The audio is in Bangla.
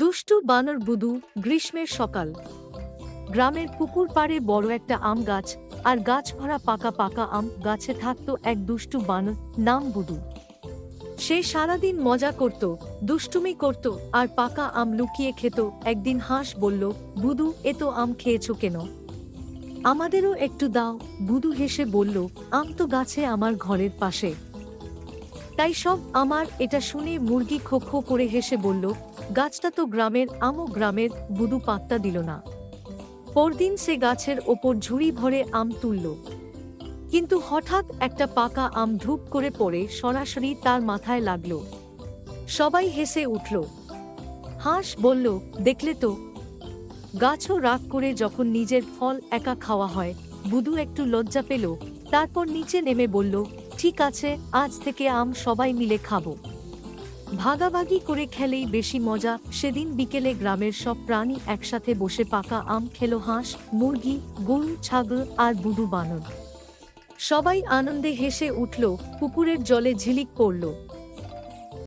দুষ্টু বানর বুদু গ্রীষ্মের সকাল। গ্রামের পুকুর পাড়ে বড় একটা আম গাছ আর গাছ ভরা পাকা পাকা আম গাছে থাকত এক দুষ্টু বানর নাম বুদু। সে সারাদিন মজা করত, দুষ্টুমি করত আর পাকা আম লুকিয়ে খেত। একদিন হাঁস বলল, বুদু, এ তো আম খেয়েছ কেন? আমাদেরও একটু দাও, বুদু হেসে বলল, আম তো গাছে আমার ঘরের পাশে। তাই সব আমার, এটা শুনে মুরগি খো খো করে হেসে বলল, গাছটা তো গ্রামের আমও গ্রামের, বুদু পাত্তা দিল না। পরদিন সে গাছের ওপর ঝুড়ি ভরে আম তুলল। কিন্তু হঠাৎ একটা পাকা আম ধূপ করে পড়ে সরাসরি তার মাথায় লাগল। সবাই হেসে উঠল। হাঁস বলল, দেখলে তো? গাছও রাগ করে যখন নিজের ফল একা খাওয়া হয়, বুদু একটু লজ্জা পেল, তারপর নিচে নেমে বলল ঠিক আছে, আজ থেকে আম সবাই মিলে খাব। ভাগাভাগি করে খেলেই বেশি মজা, সেদিন বিকেলে গ্রামের সব প্রাণী একসাথে বসে পাকা আম খেলো হাঁস, মুরগি, গরু, ছাগল আর বুডু বানর। সবাই আনন্দে হেসে উঠল, পুকুরের জলে ঝিলিক পড়ল